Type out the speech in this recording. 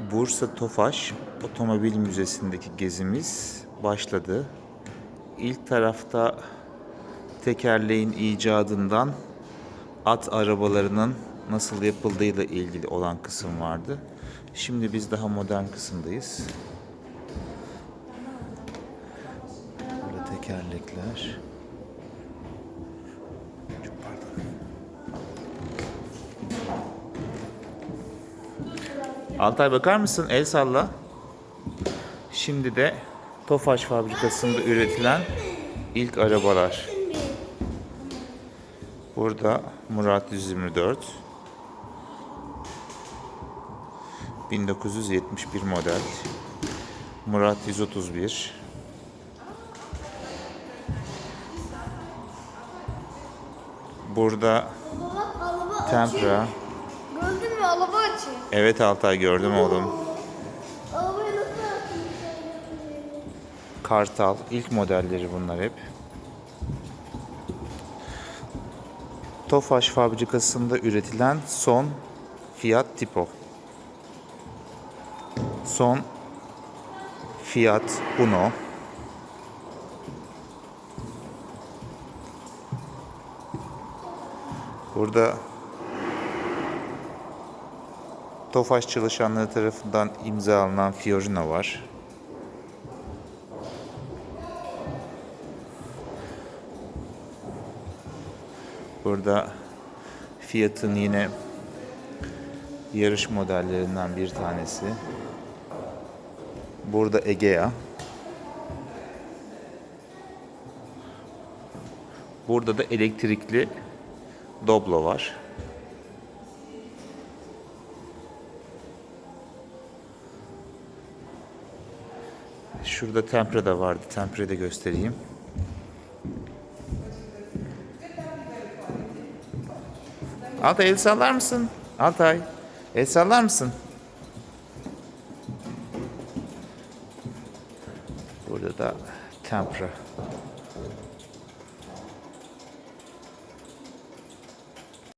Bursa Tofaş Otomobil Müzesi'ndeki gezimiz başladı. İlk tarafta tekerleğin icadından at arabalarının nasıl yapıldığıyla ilgili olan kısım vardı. Şimdi biz daha modern kısımdayız. Burada tekerlekler. Çok pardon. Altay bakar mısın? El salla. Şimdi de Tofaş fabrikasında üretilen ilk arabalar. Burada Murat 124. 1971 model. Murat 131. Burada Tempra. Araba açıyor. Evet Altay gördüm oğlum. Arabayı nasıl açıyor? Kartal. ilk modelleri bunlar hep. Tofaş fabrikasında üretilen son Fiat Tipo. Son Fiat Uno. Burada Tofaş çalışanları tarafından imza alınan Fiorino var. Burada Fiat'ın yine yarış modellerinden bir tanesi. Burada Egea. Burada da elektrikli Doblo var. Şurada Tempra da vardı. Tempra'yı da göstereyim. Altay el sallar mısın? Altay el sallar mısın? Burada da Tempra